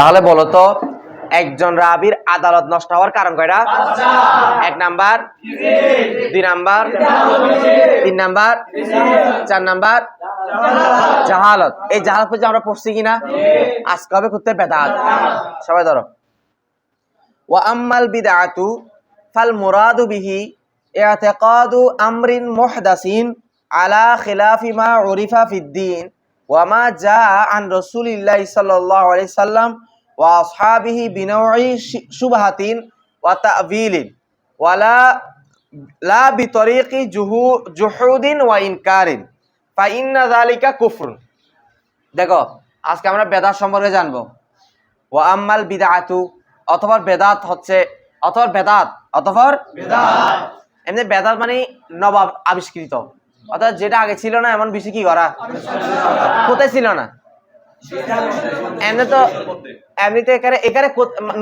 তাহলে বলো তো একজন রাবির আদালত নষ্ট হওয়ার কারণ কয়টা? এক নাম্বার। দুই নাম্বার। তিন নাম্বার। চার নাম্বার। জাহালত। এই জাহালত পর্যন্ত আমরা পড়ছি কিনা? আজকে হবে করতে বেদাত। সবাই ধরো। ওয়া আম্মাল বিদআতু ফাল মুরাদু বিহি ইআতিকাদু আমরিন মুহদাসিন আলা খিলাফি মা উরিফা ফিদ্দিন ওয়া মা জাআ আন রাসূলিল্লাহি সাল্লাল্লাহু আলাইহি সাল্লাম ওয়া আসহাবিহি বিনওয়ি শুবহাতিন ওয়া তা'বিলিন ওয়ালা, লা বিতরিqi জুহু, জুহুদিন ওয়া ইনকারিন। ফা ইন্না দেখো, আজকে আমরা বেদাত সম্পর্কে জানব। ওয়া আম্মাল বিদআতু অথবা বেদাত হচ্ছে অথবা বেদাত অথবা বেদাত। এমনি বেদাত মানে নবাব আবিষ্কৃত। অর্থাৎ যেটা আগে ছিল না, এমন বেশি কি করা? কোথায় ছিল না? এমনি তো এমনিতে এখানে এখানে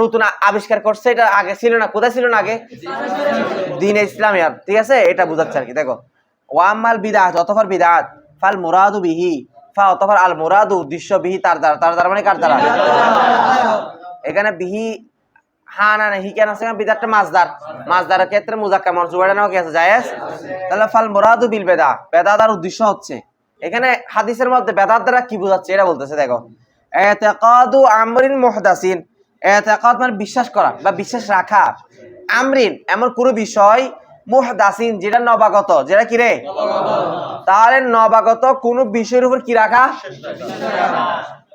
নতুন আবিষ্কার করছে, এটা আগে ছিল না, কোথায় ছিল না আগে? দিন ইসলামিয়াত ঠিক আছে? এটা বোঝাচ্ছে আর কি, দেখো। ওয়াম্মাল বিদাত, অতফর বিদাত, ফাল মুরাদু বিহি, ফা অতফর আল মুরাদু উদ্দেশ্য বিহি, তার দ্বারা তার দ্বারা মানে কার দ্বারা? এখানে বিহি, হা না না, হি কেন আছে? বিদাতটা মাছদার মাছদারের ক্ষেত্রে মুজাক্কা মরজুবাড়া নাও কি আছে? জায়েজ? তাহলে ফাল মুরাদু বিল বেদা, বেদাদার উদ্দেশ্য হচ্ছে এখানে হাদিসের মধ্যে বেদাত দ্বারা কি বোঝাচ্ছে? এটা বলতেছে, দেখো, এতেকাদু আমরিন মুহদাসিন। এতেকাদ মানে বিশ্বাস করা বা বিশ্বাস রাখা। আমরিন এমন কোনো বিষয়, মুহদাসিন যেটা নবাগত। যেটা কি রে? তাহলে নবাগত কোনো বিষয়ের উপর কি রাখা?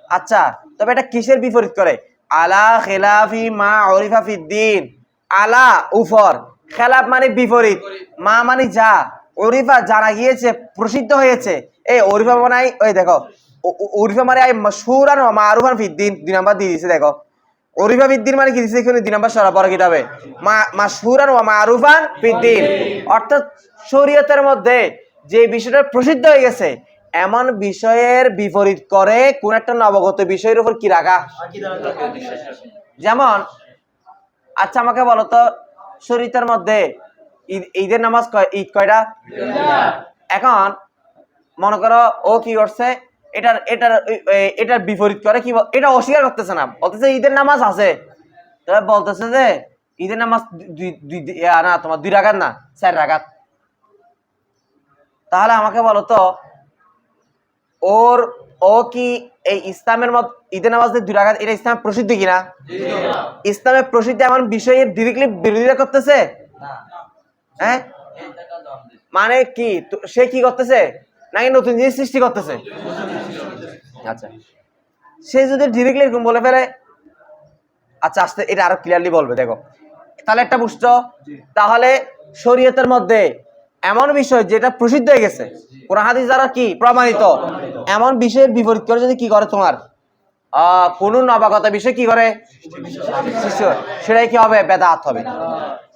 আচ্ছা তবে এটা কিসের বিপরীত করে? আলা খেলাফি মা অরিফা ফিদ্দিন। আলা উফর। খেলাফ মানে বিপরীত। মা মানে যা। অরিফা জানা গিয়েছে, প্রসিদ্ধ হয়েছে। এই অরিফা মানে ওই দেখো অরিফা মানে আই মশহুরান ও মারুফান ফিদ্দিন দুই নাম্বার দিয়ে দিছে দেখো। অরিফা ফিদ্দিন মানে কি দিছে এখানে দুই নাম্বার সরা পরে কিতাবে। মা মাশহুরান ও মারুফান ফিদ্দিন। অর্থাৎ শরীয়তের মধ্যে যে বিষয়টা প্রসিদ্ধ হয়ে গেছে এমন বিষয়ের বিপরীত করে কোন একটা নবগত বিষয়ের উপর কি রাখা? যেমন আচ্ছা আমাকে বলো তো শরীয়তের মধ্যে ঈদ ঈদের নামাজ কয় ঈদ কয়টা? এখন মনে করো ও কি করছে এটার এটার এটার বিপরীত করে কি এটা অস্বীকার করতেছে না বলতেছে ঈদের নামাজ আছে। তবে বলতেছে যে ঈদের নামাজ দুই দুই দুই- না তোমার দুই রাগাত না চার রাগাত তাহলে আমাকে বলো তো ওর ও কি এই ইসলামের মত ঈদের নামাজ দুই রাগাত এটা ইসলামের প্রসিদ্ধ কিনা? ইসলামের প্রসিদ্ধ এমন বিষয়ের ডিরেক্টলি বিরোধিতা করতেছে? হ্যাঁ? মানে কি সে কি করতেছে? নাকি নতুন জিনিস সৃষ্টি করতেছে? আচ্ছা। সে যদি ডিরেক্টলি এরকম বলে ফেলে আচ্ছা আস্তে এটা আরও ক্লিয়ারলি বলবে দেখো। তাহলে একটা বুঝছ তাহলে শরীয়তের মধ্যে এমন বিষয় যেটা প্রসিদ্ধ হয়ে গেছে কোরআন হাদিস দ্বারা কি প্রমাণিত? এমন বিষয়ের বিপরীত করে যদি কি করে তোমার? আহ কোন নবাগত বিষয় কি করে? সেটাই কি হবে? বেদাত হবে।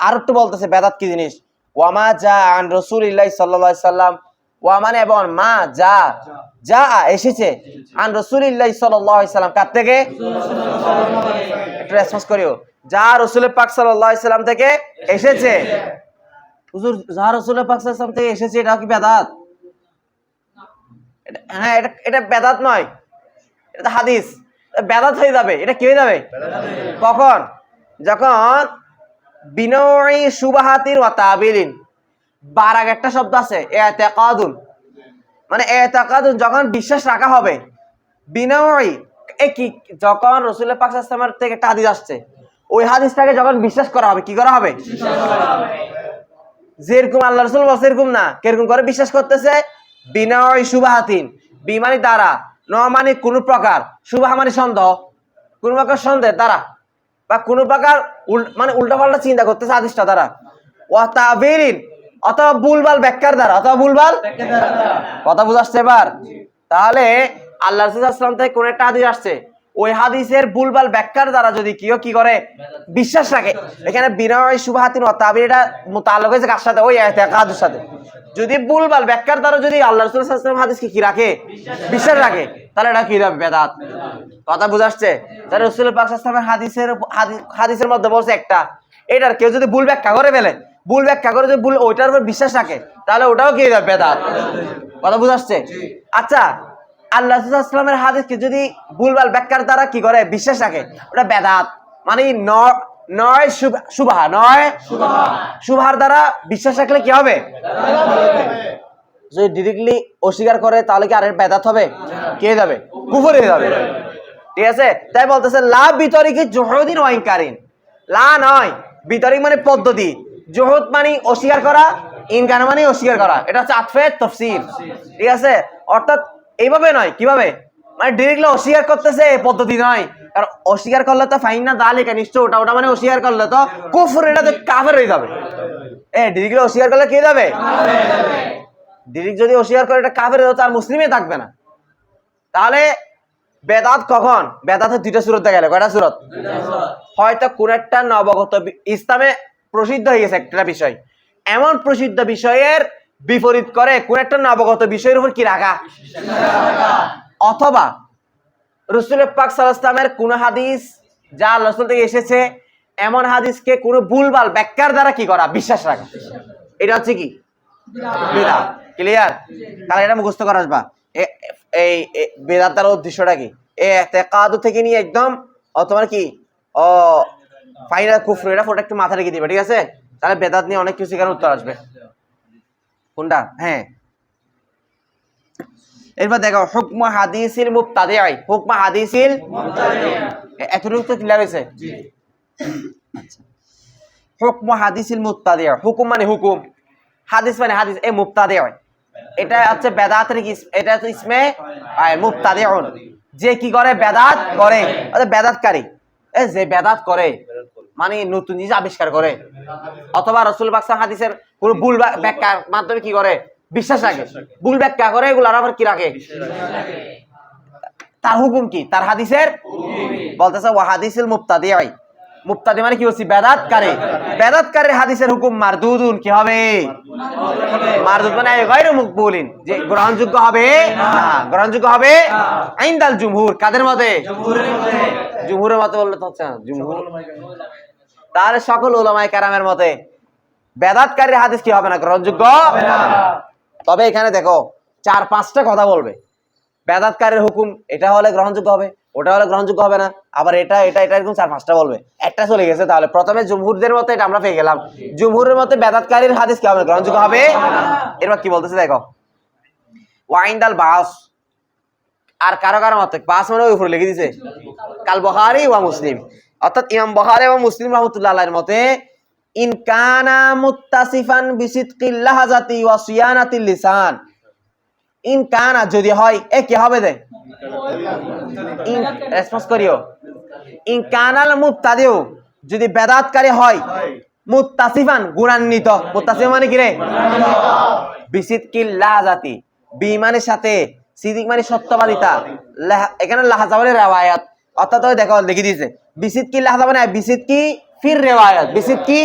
আর একটু বলতেছে বেদাত কি জিনিস? ওয়ামা যা আন রসুলিল্লাহ সাল্লাল্লাহু সাল্লাম ওয়া মানে এবং মা যা যা এসেছে। আন রসুলিল্লাহ সাল্লাম কার থেকে? একটু রেসপন্স করিও। যা রসুলের পাক সাল্লাম থেকে এসেছে। হুজুর যা রসুলের পাক সাল্লাম থেকে এসেছে এটা কি বেদাত? হ্যাঁ এটা এটা বেদাত নয়। এটা হাদিস। বেদাত হয়ে যাবে। এটা কি হয়ে যাবে? কখন? যখন বিনয়ী সুবাহাতির ওয়া তাবিলিন। বার আগে একটা শব্দ আছে এতেকাদুন মানে এতেকাদুন যখন বিশ্বাস রাখা হবে বিনয়ী এ কি, যখন রসুলের পাক থেকে একটা হাদিস আসছে, ওই হাদিসটাকে যখন বিশ্বাস করা হবে, কি করা হবে? যেরকম আল্লাহ রসুল বলছে এরকম না। কীরকম করে বিশ্বাস করতেছে? বিনয় সুবাহাতিন। বিমানি দ্বারা ন মানে কোন প্রকার, সুবাহ মানে সন্দেহ। কোন প্রকার সন্দেহ, দ্বারা। বা কোন প্রকার মানে উল্টা পাল্টা চিন্তা করতেছে আদিসটা দ্বারা। ও তাবিরিন অথবা ভুলভাল ব্যাখ্যার দ্বারা, অথবা ভুলভাল কথা বুঝাচ্ছে এবার। তাহলে আল্লাহ রসুলাম থেকে কোন একটা হাদিস আসছে। ওই হাদিসের ভুলভাল ব্যাখ্যার দ্বারা যদি কেউ কি করে? বিশ্বাস রাখে। এখানে বিনয় সুবাহাতিন তাবির এটা মোতালক হয়েছে কার সাথে? ওই কাদের সাথে। যদি ভুলভাল ব্যাখ্যার দ্বারা যদি আল্লাহ রসুলাম হাদিসকে কি রাখে? বিশ্বাস রাখে। তাহলে এটা কি হবে? বেদাত। কথা বুঝাচ্ছে? তাহলে রসুল পাক হাদিসের হাদিসের মধ্যে বলছে একটা। এটার কেউ যদি ভুল ব্যাখ্যা করে ফেলে ভুল ব্যাখ্যা করে যদি ভুল ওইটার উপর বিশ্বাস রাখে তাহলে ওটাও কি যাবে বেদাত। কথা বুঝাচ্ছে আচ্ছা আল্লাহ ইসলামের হাদিসকে যদি ভুলভাল ব্যাখ্যার দ্বারা কি করে? বিশ্বাস রাখে ওটা বেদাত। মানে নয় শুভা নয় শুভার দ্বারা বিশ্বাস রাখলে কি হবে? যদি ডিরেক্টলি অস্বীকার করে তাহলে কি আর এর বেদাত হবে? কে যাবে? কুফর হয়ে যাবে। ঠিক আছে? তাই বলতেছে লাভ বিতরিকে জহদিন ওয়াইনকারিন লা নয় বিতরিক মানে পদ্ধতি। জহদ মানে অস্বীকার করা, ইনকার মানে অস্বীকার করা। এটা হচ্ছে আতফে তফসির। ঠিক আছে? অর্থাৎ এইভাবে নয়, কীভাবে? মানে ডিরেক্টলি অস্বীকার করতেছে পদ্ধতি নয়। কারণ অস্বীকার করলে তো ফাইন না দালিকা নিশ্চয় ওটা ওটা মানে অস্বীকার করলে তো কুফর, এটা তো কাফের হয়ে যাবে এ ডিরেক্টলি অস্বীকার করলে কে যাবে? ডিরেক্ট যদি অস্বীকার করে এটা কাফের হয়ে তার মুসলিমে থাকবে না। তাহলে বেদাত কখন? বেদাতের দুইটা সুরত দেখা গেল। কয়টা সুরত? হয়তো কোন একটা নবগত ইসলামে প্রসিদ্ধ হয়ে গেছে একটা বিষয়। এমন প্রসিদ্ধ বিষয়ের বিপরীত করে কোন একটা নবগত বিষয়ের উপর কি রাখা অথবা রসুল পাক সালামের কোন হাদিস যা রসুল থেকে এসেছে, এমন হাদিসকে কোনো ভুলভাল ব্যাখ্যার দ্বারা কি করা? বিশ্বাস রাখা। এটা হচ্ছে কি? বেদাত। ক্লিয়ার তাহলে এটা মুখস্থ করা আসবা। এই বেদাত তার উদ্দেশ্যটা কি? এ থেকে নিয়ে একদম তোমার কি? ও ফাইনাল কুফর এটা ফোটা একটু মাথা রেখে দিবে ঠিক আছে? তাহলে বেদাত নিয়ে অনেক কিছু এখানে উত্তর আসবে। কোনটা? হ্যাঁ। এরপর দেখো হুকম হাদিসিল মুবতাদিআই। হুকম হাদিসিল এতটুকু তো ক্লিয়ার হয়েছে? আচ্ছা। হুকম হাদিসিল মুবতাদিআ হুকুম মানে হুকুম। হাদিস মানে হাদিস এ মুবতাদিআ এটা হচ্ছে বেদাতের কি এটা হচ্ছে ইসমে মুবতাদিউন। যে কি করে? বেদাত করে। অর্থাৎ বেদাতকারী। এ যে বেদাত করে মানে নতুন জিনিস আবিষ্কার করে। অথবা রসুল বাকসা হাদিসের কোন ভুল ব্যাখ্যার মাধ্যমে কি করে? বিশ্বাস রাখে। ভুল ব্যাখ্যা করে এগুলো আবার কি রাখে? তার হুকুম কি? তার হাদিসের বলতেছে ও ওয়া মুক্তা মুবতাদিআই। মুবতাদি মানে কি হচ্ছে? বেদাতকারী। বেদাতকারীর হাদিসের হুকুম মারদুদুন। কি হবে? মারদুদ মানে যে গ্রহণযোগ্য হবে? না গ্রহণযোগ্য হবে? জুমহুর। কাদের মতে? জুমহুরের মতে বললে তো জুমহুর। তাহলে সকল ওলামায়ে কেরামের মতে, বেদাতকারীর হাদিস কি হবে না? গ্রহণযোগ্য? তবে এখানে দেখো, চার পাঁচটা কথা বলবে। বেদাতকারের হুকুম, এটা হলে গ্রহণযোগ্য হবে, ওটা হলে গ্রহণযোগ্য হবে না, আবার এটা এটা এটা এরকম চার পাঁচটা বলবে। একটা চলে গেছে তাহলে। প্রথমে জুমহুরদের মতে এটা আমরা পেয়ে গেলাম। জুমহুরের মতে বেদাতকারীর হাদিস কি হবে? গ্রহণযোগ্য হবে? এরপর কি বলতেছে দেখো। ওয়াইন্দাল বাস। আর কারও কারও মতে, বাস মানে উপরে লিখে দিছে। কাল বহারি ওয়া মুসলিম। অর্থাৎ ইমাম বহারি এবং মুসলিম রহমতুল্লাহ আল্লাহর মতে, ইন কানা মুত্তাসিফান বিসিদকিল লাহাজাতি ওয়া সিয়ানাতিল লিসান। ইন কানা যদি হয়, এ কি হবে দে? ইন রেসপন্স করিও। ইন কানাল মুবতাদিউ যদি বেদাতকারী হয়, মুত্তাসিফান, গুণান্বিত। মুত্তাসিফ মানে কি রে? বিসিদকিল লাহাজাতি বিমানের সাথে সিদিক মানে সত্যবাদিতা। এখানে লাহাজা মানে রেওয়ায়াত। অর্থাৎ ওই দেখো, লিখে দিয়েছে। বিসিদ কি লাহাজা মানে বিসিদ কি ফির রেওয়ায়াত। বিসিদ কি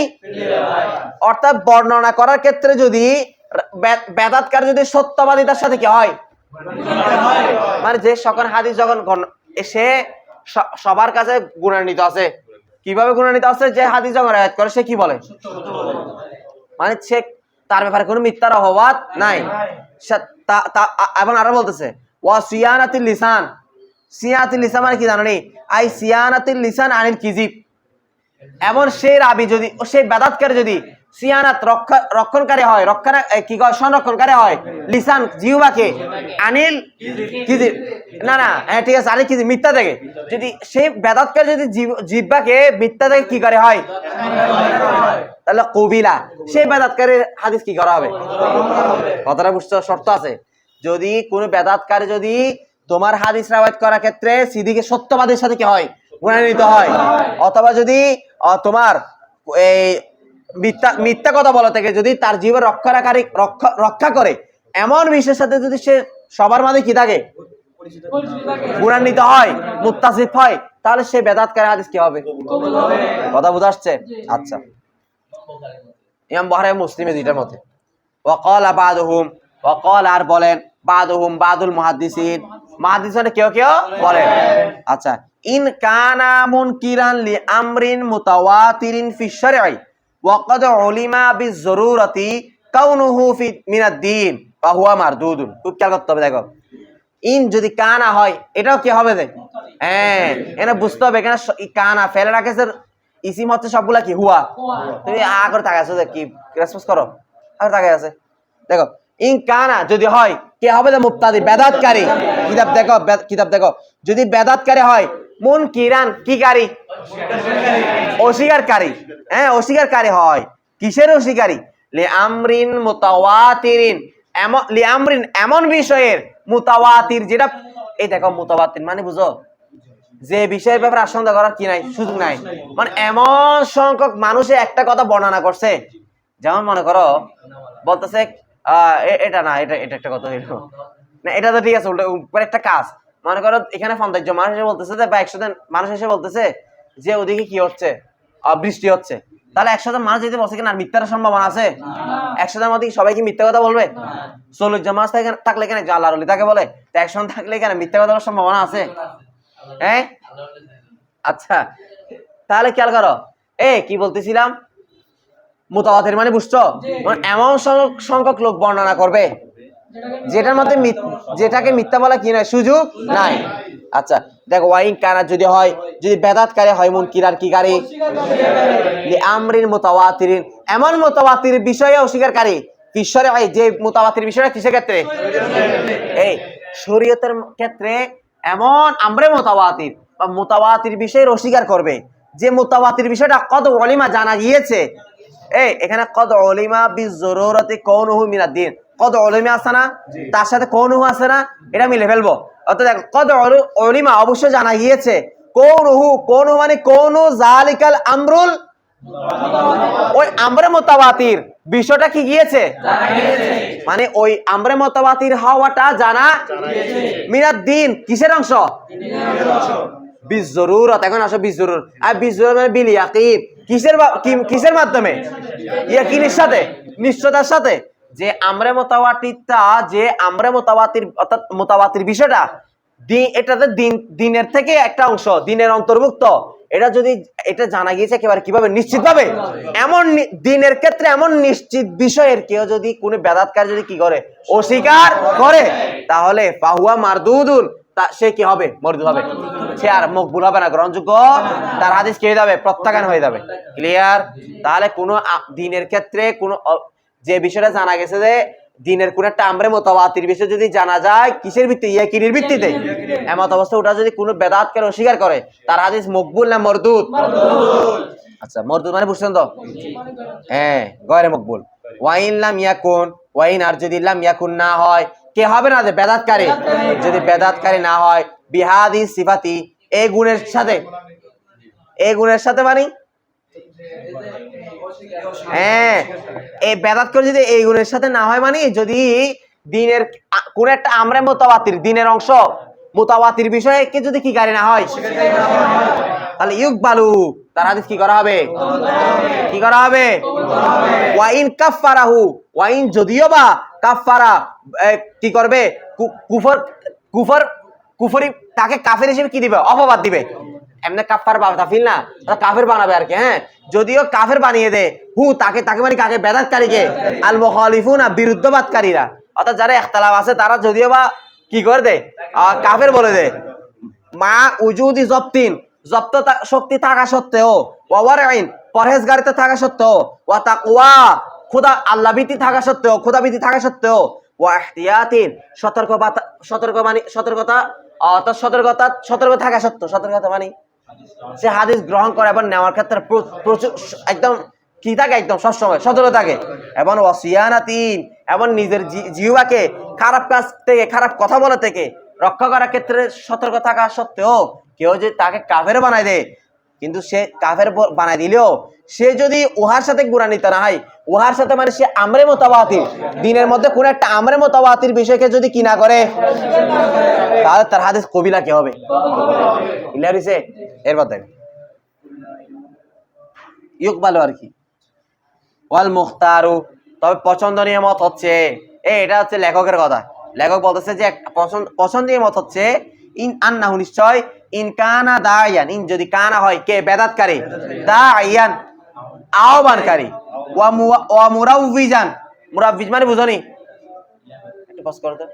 অর্থাৎ বর্ণনা করার ক্ষেত্রে যদি বেদাতকার যদি সত্যবাদিতার সাথে কি হয়? মানে যে সকল হাদিস যখন গণ- সে, সবার কাছে গুণান্বিত আছে। কীভাবে গুণান্বিত আছে? যে হাদিস যখন রেওয়ায়াত করে, সে কি বলে? মানে সে তার ব্যাপারে কোনো মিথ্যার অভাব নাই। এবং আরও বলতেছে, ওয়া সিয়ানাতিল লিসান। সিয়ানাতিল লিসান মানে কি জানো নি? আই সিয়ানাতিল লিসান আনিল কিজিব। এমন সেই রাবি যদি, সেই বেদাতকারী যদি সিয়ানাত রক্ষা, রক্ষণকারী হয়। রক্ষণ কি কয়? সংরক্ষণকারী হয়। লিসান জিহুবাকে আনিল না না হ্যাঁ ঠিক আছে, আনিল কিজিব মিথ্যা থেকে। যদি সেই বেদাতকারী যদি জিব- জিহ্বাকে মিথ্যা থেকে কি করে হয়? তাহলে কবিলা। সেই বেদাতকারীর হাদিস কি করা হবে? কথাটা বুঝতে শর্ত আছে। যদি কোনো বেদাতকারী যদি তোমার হাদিস রাওয়াত করার ক্ষেত্রে সিদিকে সত্যবাদের সাথে কি হয়? গুণান্বিত হয়। অথবা যদি তোমার, এই মিথ্যা মিথ্যা কথা বলা থেকে যদি তার জীবন রক্ষাকারী রক্ষা রক্ষা করে, এমন বিশ্বের সাথে যদি সে সবার মাঝে কি থাকে? গুণান্বিত হয়, মুত্তাসিফ হয়, তাহলে সে বেদাতকারী হাদিস কি হবে? কথা বুঝাচ্ছে আচ্ছা। ইমাম বহারে মুসলিমে দুইটার মতে ওয়াকাল বাদহুম, ওয়াকাল আর বলেন, বাদহুম বাদুল মুহাদ্দিসিন। মুহাদ্দিসিন কেউ কেউ? বলেন। আচ্ছা। ইন কানা মুনকিরান লি আমরিন মুতাওয়াতিরিন ফি শারঈ। ওয়াকাদ ওয়া হুয়া মারদুদুন। খুব খেয়াল করতে হবে, দেখো। ইন যদি কানা হয়, এটাও কি হবে দেখ হ্যাঁ এখানে বুঝতে হবে, এখানে কানা, ফেলে রাখেছে ইসিম হচ্ছে সবগুলা কি? হুয়া। তুমি আ করে কি রেসপন্স করো। আর তাকাই আছে। দেখো, ইন কানা যদি হয়, কে হবে মুক্তাদি? বেদাতকারী। কিতাব দেখো, বে- কিতাব দেখো। যদি বেদাতকারী হয় মন কিরান কি কারি অস্বীকারী। হ্যাঁ অস্বীকারী হয়। কিসের অস্বীকারী? লে আমরিন মুতাওয়াতিরিন। এমন লি এমন বিষয়ের মুতাওয়াতির যেটা, এই দেখো মুতাওয়াতির মানে বুঝো? যে বিষয়ের ব্যাপারে আশঙ্কা করার কি নাই? সুযোগ নাই। মানে এমন সংখ্যক মানুষে একটা কথা বর্ণনা করছে। যেমন মনে করো, বলতেছে এটা না, এটা এটা একটা কথা হইল। না, এটা তো ঠিক আছে, উল্টো একটা কাজ। মনে করো এখানে সৌন্দর্য মানুষ এসে বলতেছে যে বা একশো জন মানুষ এসে বলতেছে যে ওদিকে কি হচ্ছে? বৃষ্টি হচ্ছে। তাহলে একশো জন মানুষ যদি বলছে কিনা? আর মিথ্যার সম্ভাবনা আছে? একশো জন মধ্যে সবাই কি মিথ্যা কথা বলবে? চল্লিশ জন মানুষ থাকে- থাকলে কেন আল্লাহ রলি তাকে বলে? তো একশো জন থাকলে কেন মিথ্যা কথা বলার সম্ভাবনা আছে? হ্যাঁ? আচ্ছা। তাহলে খেয়াল করো। এ কি বলতেছিলাম? মোতাবাতের মানে বুঝছ? মানে এমন সংখ্যক লোক বর্ণনা করবে। যেটার মধ্যে যেটাকে মিথ্যা বলা কি নাই? সুযোগ নাই। আচ্ছা দেখো, ওয়াইন কানা যদি হয়, যদি বেদাতকারী হয়, মন কিরার কি গাড়ি আমরিন মোতাবাতিরিন এমন মোতাবাতির বিষয়ে অস্বীকারী ঈশ্বরে হয় যে মোতাবাতির বিষয়টা কিসের ক্ষেত্রে? এই শরীয়তের ক্ষেত্রে এমন আমরে মোতাবাতির বা মোতাবাতির বিষয়ের অস্বীকার করবে। যে মোতাবাতির বিষয়টা কত অলিমা জানা গিয়েছে, এই এখানে কত অলিমা বি জরুরতি কৌনহু মিনাদ্দিন কত অলিমা আছে না? তার সাথে কৌনহু আছে না? এটা মিলে ফেলব। অর্থাৎ দেখো কত অলিমা অবশ্যই জানা গিয়েছে কৌনহু কৌনহু মানে কৌনু জালিকাল আমরুল ওই আমরে মোতাবাতির। বিষয়টা কি গিয়েছে? মানে ওই আমরে মোতাবাতির হওয়াটা জানা মিনাদ দিন কিসের অংশ? বিশ জরুরত এখন আসো বিশ জরুর আর বিশ জরুর মানে বিল ইয়াকিন। কিসের কিসের মাধ্যমে? ইয়াকিনের সাথে নিশ্চয়তার সাথে? যে আমরে মোতাবাতিরটা যে আমরে মোতাবাতির অর্থাৎ মোতাবাতির বিষয়টা এটাতে দিন, দিনের থেকে একটা অংশ, দিনের অন্তর্ভুক্ত। এটা যদি, এটা জানা গিয়েছে একেবারে কীভাবে? নিশ্চিত ভাবে এমন দিনের ক্ষেত্রে এমন নিশ্চিত বিষয়ের কেউ যদি কোনো বেদাতকার যদি কি করে? অস্বীকার করে, তাহলে পাহুয়া মারদুদুন, তা সে কি হবে? মরদুদ হবে। সে আর মকবুল হবে না, গ্রহণযোগ্য। তার হাদিস কি হয়ে যাবে? প্রত্যাখ্যান হয়ে যাবে। ক্লিয়ার তাহলে কোনো দিনের ক্ষেত্রে কোনো যে বিষয়টা জানা গেছে যে দিনের কোন একটা আমরে মতবাতির বিষয় যদি জানা যায়, কিসের ভিত্তি? ইয়াকিনের ভিত্তিতে। এমত অবস্থা, ওটা যদি কোনো বেদাতকে অস্বীকার করে, তার হাদিস মকবুল না মরদুদ? আচ্ছা মরদুদ মানে বুঝছেন তো? হ্যাঁ গয়রে মকবুল। ওয়াইন লাম ইয়াকুন, ওয়াইন আর যদি লাম ইয়াকুন না হয়, কে হবে না যে বেদাতকারী? যদি বেদাতকারী না হয়, বিহাদি সিফাতি এই গুণের সাথে এই গুণের সাথে মানে? হ্যাঁ এই বেদাত করে যদি এই গুণের সাথে না হয় মানে যদি দিনের কোন একটা আমরা মোতাবাতির, দিনের অংশ মোতাবাতির বিষয়ে কে যদি কি গাড়ি না হয়? তাহলে ইউক বালু তার হাদিস কি করা হবে? কি করা হবে? ওয়াইন কাফারাহু ওয়াইন যদিও বা কাফারা কি করবে? কুফর কুফর, কুফরি তাকে কাফের হিসেবে কি দিবে? অপবাদ দিবে। এমনি কাফার বা তাফিল না? ওরা কাফের বানাবে আর কি হ্যাঁ? যদিও কাফের বানিয়ে দে হু, তাকে তাকে মানে কাকে? বেদাতকারীকে। আল মুখালিফুন না বিরুদ্ধবাদকারীরা। অর্থাৎ যারা একতলাফ আছে, তারা যদিও বা কি করে দে কাফের বলে দে মা উজুদি জপ্তিন জপ্ত শক্তি থাকা সত্ত্বেও ওয়ার আইন পরহেজগারিতে থাকা সত্ত্বেও, ওয়া তাকওয়া, খোদা, আল্লাহ ভীতি থাকা সত্ত্বেও, খোদা ভীতি থাকা সত্ত্বেও, ওয়া ইহতিয়াতিন সতর্ক সতর্ক মানে সতর্কতা তো সতর্কতা, সতর্ক থাকা সত্ত্বেও, সতর্কতা মানে সে হাদিস গ্রহণ করে এবং নেওয়ার ক্ষেত্রে প্রচুর একদম কি থাকে? একদম সবসময় সচল থাকে। এবং অসিয়ানা তিন এবং নিজের জিহ্বাকে খারাপ কাজ থেকে, খারাপ কথা বলা থেকে রক্ষা করার ক্ষেত্রে সতর্ক থাকা সত্ত্বেও কেউ যে তাকে কাফের বানায় দেয় কিন্তু সে কাফের ব- বানায় দিলেও সে যদি উহার সাথে গুণান্বিত না হয়, উহার সাথে মানে সে আমরে মোতাবাতির। দিনের মধ্যে কোন একটা আমরে মোতাবাতির বিষয়কে যদি কি না করে, তাহলে তার হাদিস কবিলা কে হবে? ক্লিয়ার হয়েছে এরপর দেখ ইউক ভালো আর কি। ওয়াল মুখতারু, তবে পছন্দনীয় মত হচ্ছে এ এটা হচ্ছে লেখকের কথা। লেখক বলতেছে যে, পছন্দ পছন্দনীয় মত হচ্ছে, ইন আন্নাহু নিশ্চয় ইন কানা দায়ান ইন যদি কানা হয়, কে বেদাতকারী? দায়ান আহ্বানকারী। ওয়া মুরাউবিজান মুরাব্বিজ মানে বুঝনি? একটু পজ করো তো।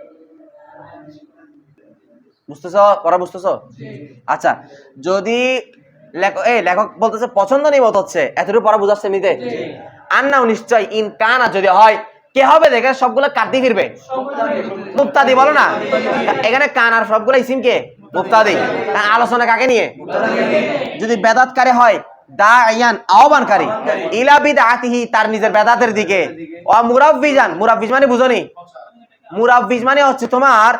পড়া বুঝতেছ? আচ্ছা যদি লেখক এই লেখক বলতেছে, পছন্দ নেই মত হচ্ছে। এতটুকু পড়া বুঝাচ্ছে নিতে আর নাও নিশ্চয় ইন কানা যদি হয়, কে হবে দেখে সবগুলো কাটতে ফিরবে। মুক্তাদি বলো না। এখানে কান আর সবগুলো ইসিম কে? মুক্তাদি আলোচনা কাকে নিয়ে? যদি বেদাতকারী হয় দা আহ্বানকারী তার নিজের বেদাতের দিকে। ও মুরাব্বিজান, মুরাব্বিজ মানে বুঝনি মুরাব্বিজ মানে হচ্ছে তোমার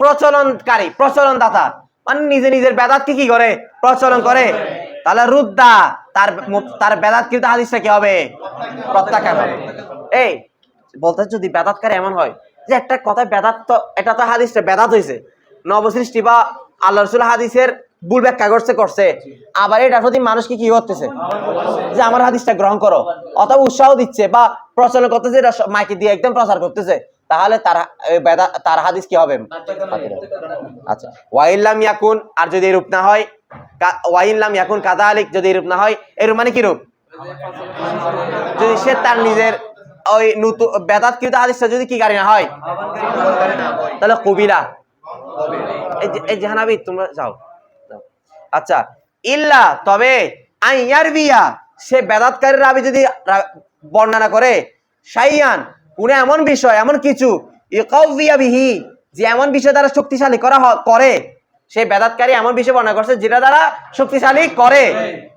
প্রচলনকারী প্রচলন দাতা মানে নিজে নিজের বেদাতকে কি করে? প্রচলন করে। তাহলে রুদ্দা, তার তার বেদাত কিন্তু হাদিসটা কি হবে? প্রত্যাখ্যান হবে। এই, বলতে যদি বেদাতকারী এমন হয়, যে একটা কথা বেদাত তো এটা তো হাদিসটা বেদাত হয়েছে নবসৃষ্টি বা আল্লাহ রসুল হাদিসের ভুল ব্যাখ্যা করছে করছে। আবার এটা প্রতি মানুষকে কি করতেছে? যে আমার হাদিসটা গ্রহণ করো। অথবা উৎসাহ দিচ্ছে বা প্রচলন করতেছে, এটা মাইকে দিয়ে একদম প্রচার করতেছে। তাহলে তার তার হাদিস কি হবে? আচ্ছা। ওয়াইল্লাম ইয়াকুন, আর যদি এরূপ না হয় ওয়াইল্লাম ইয়াকুন কাদা আলিক যদি এরূপ না হয়, এরূপ মানে কিরূপ যদি সে তার নিজের ওই নতুন, বেদাতকৃত হাদিসটা যদি কি গাড়ি না হয়? তাহলে কবিলা। এই যে এই তোমরা যাও। আচ্ছা ইল্লা তবে আইয়ার বিয়া সে বেদাতকারীর রাবি যদি বর্ণনা করে সাইয়ান কোন এমন বিষয় এমন কিছু ইকাউবিয়া বিহি যে এমন বিষয় দ্বারা শক্তিশালী করা করে সে বেদাতকারী এমন বিষয় বর্ণনা করছে যেটা দ্বারা শক্তিশালী করে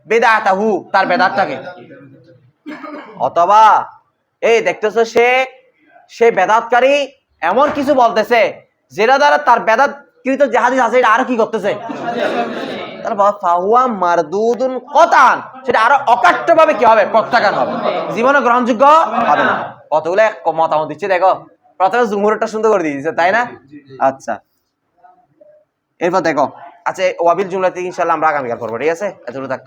বেদাতাহু তার বেদাতটাকে অথবা এই দেখতেছো সে সে বেদাতকারী এমন কিছু বলতেছে যেটা দ্বারা তার বেদাত কৃত যে আছে, এটা আরও কি করতেছে? জীবনে গ্রহণযোগ্য মতামত দিচ্ছে, দেখো। প্রথমে সুন্দর করে তাই না? আচ্ছা। এরপর দেখো। আচ্ছা আমরা আগামীকাল করব, ঠিক আছে? এতটুকু থাক।